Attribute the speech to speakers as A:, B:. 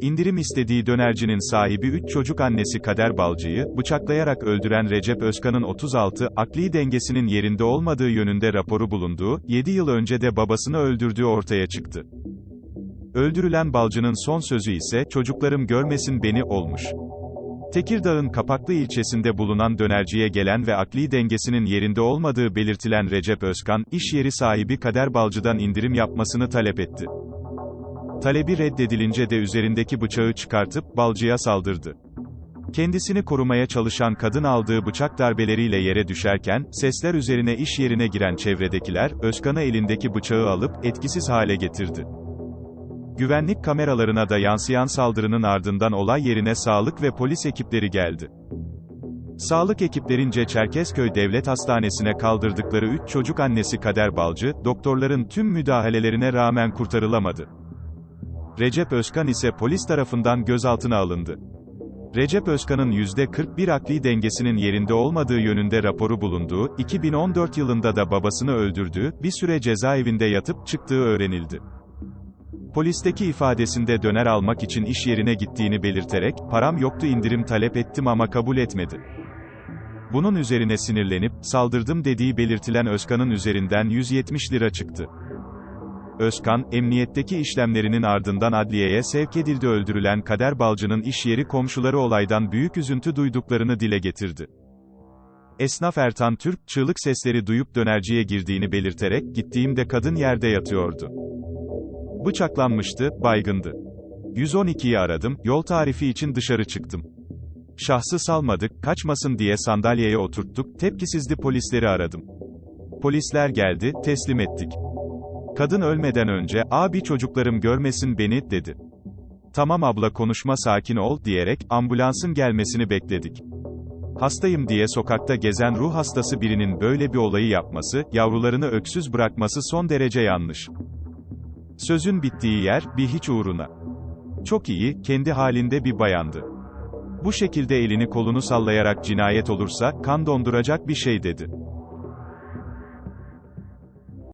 A: İndirim istediği dönercinin sahibi 3 çocuk annesi Kader Balcı'yı, bıçaklayarak öldüren Recep Özkan'ın 36, akli dengesinin yerinde olmadığı yönünde raporu bulunduğu, 7 yıl önce de babasını öldürdüğü ortaya çıktı. Öldürülen Balcı'nın son sözü ise, çocuklarım görmesin beni, olmuş. Tekirdağ'ın Kapaklı ilçesinde bulunan dönerciye gelen ve akli dengesinin yerinde olmadığı belirtilen Recep Özkan, iş yeri sahibi Kader Balcı'dan indirim yapmasını talep etti. Talebi reddedilince de üzerindeki bıçağı çıkartıp, Balcı'ya saldırdı. Kendisini korumaya çalışan kadın aldığı bıçak darbeleriyle yere düşerken, sesler üzerine iş yerine giren çevredekiler, Özkan'ı elindeki bıçağı alıp, etkisiz hale getirdi. Güvenlik kameralarına da yansıyan saldırının ardından olay yerine sağlık ve polis ekipleri geldi. Sağlık ekiplerince Çerkezköy Devlet Hastanesi'ne kaldırdıkları 3 çocuk annesi Kader Balcı, doktorların tüm müdahalelerine rağmen kurtarılamadı. Recep Özkan ise polis tarafından gözaltına alındı. Recep Özkan'ın %41 akli dengesinin yerinde olmadığı yönünde raporu bulunduğu, 2014 yılında da babasını öldürdüğü, bir süre cezaevinde yatıp çıktığı öğrenildi. Polisteki ifadesinde döner almak için iş yerine gittiğini belirterek, param yoktu indirim talep ettim ama kabul etmedi. Bunun üzerine sinirlenip, saldırdım dediği belirtilen Özkan'ın üzerinden 170 lira çıktı. Özkan, emniyetteki işlemlerinin ardından adliyeye sevk edildi öldürülen Kader Balcı'nın iş yeri komşuları olaydan büyük üzüntü duyduklarını dile getirdi. Esnaf Ertan Türk, çığlık sesleri duyup dönerciye girdiğini belirterek, gittiğimde kadın yerde yatıyordu. Bıçaklanmıştı, baygındı. 112'yi aradım, yol tarifi için dışarı çıktım. Şahsı salmadık, kaçmasın diye sandalyeye oturttuk, tepkisizdi polisleri aradım. Polisler geldi, teslim ettik. Kadın ölmeden önce, abi çocuklarım görmesin beni, dedi. Tamam abla konuşma sakin ol, diyerek, ambulansın gelmesini bekledik. Hastayım diye sokakta gezen ruh hastası birinin böyle bir olayı yapması, yavrularını öksüz bırakması son derece yanlış. Sözün bittiği yer, bir hiç uğruna. Çok iyi, kendi halinde bir bayandı. Bu şekilde elini kolunu sallayarak cinayet olursa, kan donduracak bir şey dedi.